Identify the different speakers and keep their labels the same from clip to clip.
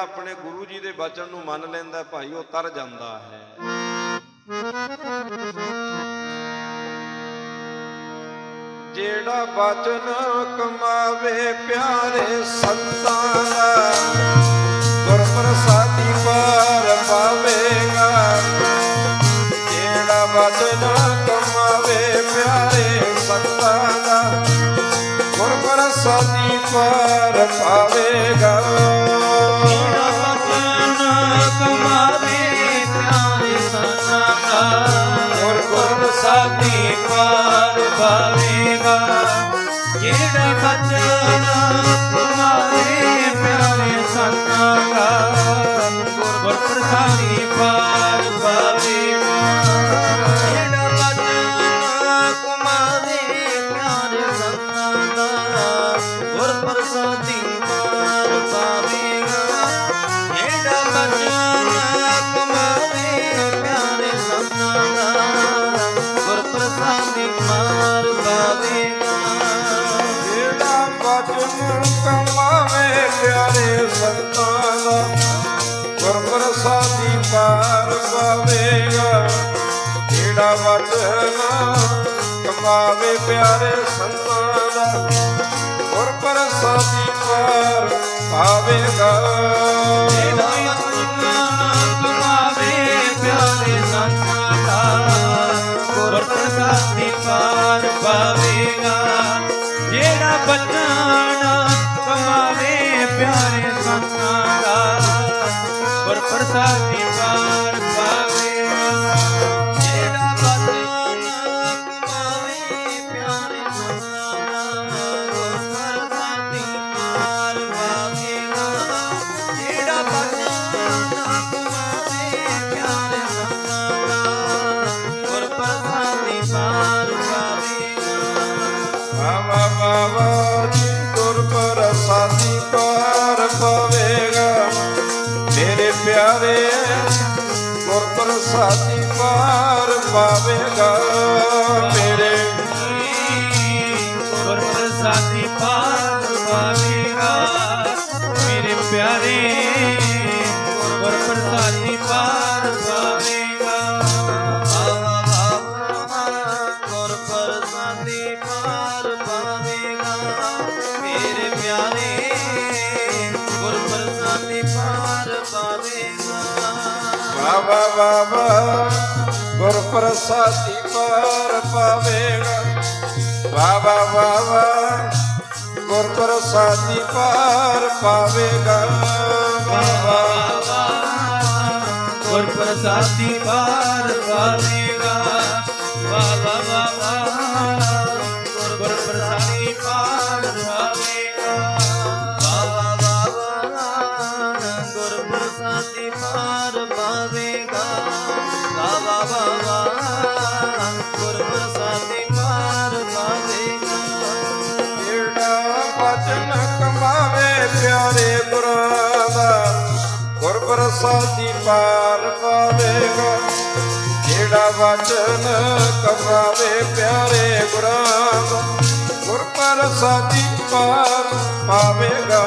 Speaker 1: ਆਪਣੇ ਗੁਰੂ ਜੀ ਦੇ ਬਚਨ ਨੂੰ ਮੰਨ ਲੈਂਦਾ ਭਾਈ, ਉਹ ਤਰ ਜਾਂਦਾ ਹੈ। ਜਿਹੜਾ ਬਚਨ ਕਮਾਵੇ ਪਿਆਰੇ ਸੰਤਾਂ ਦਾ ਗੁਰ ਪਾਰ ਪਾਵੇਗਾ। ਜਿਹੜਾ ਬਚਨ ਕਮਾਵੇ ਪਿਆਰੇ ਸੰਤਾਂ ਦਾ ਗੁਰ ਪਾਰ ਪਾਵੇਗਾ।
Speaker 2: ਸਾਥੀ ਪਾਵੇਗਾ ਜਿਹੜਾ ਬਚਨ ਕਮਾਵੇ ਪਿਆਰੇ ਸਨਾ ਦਾ। ਗੁਰ ਪਿਆਰੇ
Speaker 1: ਸੰਤਾਂ ਦਾ ਗੁਰ ਪ੍ਰਸਾਦੀ ਪਾਰ ਪਾਵੇਗਾ। ਜਿਹੜਾ ਬਚਨ ਕਮਾਵੇ ਪਿਆਰੇ ਸੰਤਾਂ ਦਾ ਗੁਰ ਪ੍ਰਸਾਦੀ ਪਾਰ ਪਾਵੇਗਾ।
Speaker 2: ਜਿਹੜਾ ਕਮਾਵੇ ਪਿਆਰੇ ਸਨਾ ਦਾ ਗੁਰ ਪ੍ਰਸਾਦੀ ਪਾਰ ਪਾਵੇਗਾ। ਜਿਹੜਾ ਬਚਨ ਗੁਰ ਪ੍ਰਸਾਦੀ ਪਾਰ ਪਾਵੇਗਾ ਜਿਹੜਾ ਬਚਨ ਕਮਾਵੇ ਪਿਆਰੇ ਸਨਾ ਦਾ ਗੁਰ ਪ੍ਰਸਾਦੀ ਪਾਰ ਪਾਵੇਗਾ ਜਿਹੜਾ ਬਚਨ ਕਮਾਵੇ ਪਿਆਰੇ ਸਨਾ ਦਾ ਗੁਰ ਪਾਰ ਪਾਵੇਗਾ
Speaker 1: ਮੇਰੇ ਗੁਰ ਪ੍ਰਸਾਦੀ ਪਾਰ ਪਾਵੇਗਾ ਮੇਰੇ
Speaker 2: ਪਿਆਰੇ। ਗੁਰ ਪ੍ਰਸਾਦੀ ਪਾਰ ਪਾਵੇਗਾ। ਆਵਾ ਬਾਬਾ ਗੁਰ ਪ੍ਰਸਾਦੀ ਪਾਰ ਪਾਵੇਗਾ।
Speaker 1: ਵਾਵਾ ਵਾਵਾ ਗੁਰ ਪ੍ਰਸਾਦੀ ਪਾਰ ਪਾਵੇਗਾ ਵਾਵਾ ਵਾਵਾ ਗੁਰ ਪ੍ਰਸਾਦੀ ਪਾਰ ਪਾਵੇਗਾ ਵਾਵਾ
Speaker 2: ਗੁਰ ਪ੍ਰਸਾਦੀ ਪਾਰ ਪਾਵੇਗਾ ਵਾ ਵਾ ਵਾ ਗੁਰ ਪ੍ਰਸਾਦੀ ਪਾਰ ਪਾਵੇਗਾ ਵਾ ਵਾ ਗੁਰ ਪ੍ਰਸਾਦੀ ਪਾਰ ਪਾਵੇਗਾ ਵਾ ਵਾ ਵਾ ਵਾ ਗੁਰ ਪ੍ਰਸਾਦੀ ਪਾਰ ਪਾਵੇਗਾ
Speaker 1: ਜਿਹੜਾ ਬਚਨ ਕਮਾਵੇ ਪਿਆਰੇ ਗੁਰਾਂ ਦਾ ਗੁਰ ਪ੍ਰਸਾਦੀ ਪਾਰ ਪਾਵੇਗਾ। ਜਿਹੜਾ ਬਚਨ ਕਮਾਵੇ ਪਿਆਰੇ ਗੁਰਾਂ ਦਾ ਗੁਰ ਪ੍ਰਸਾਦੀ ਪਾਰ ਪਾਵੇਗਾ।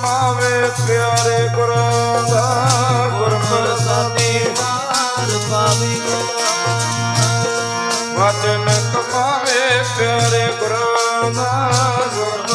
Speaker 2: ਪਿਆਰੇ ਗੁਰਾਂ ਦਾ
Speaker 1: ਗੁਰ ਪ੍ਰਸਾਦੀ
Speaker 2: ਪਾਵੇਗਾ ਉਹ ਜਿਹੜਾ ਬਚਨ ਕਮਾਵੇ ਪਿਆਰੇ ਗੁਰਾਂ ਦਾ ਗੁਰ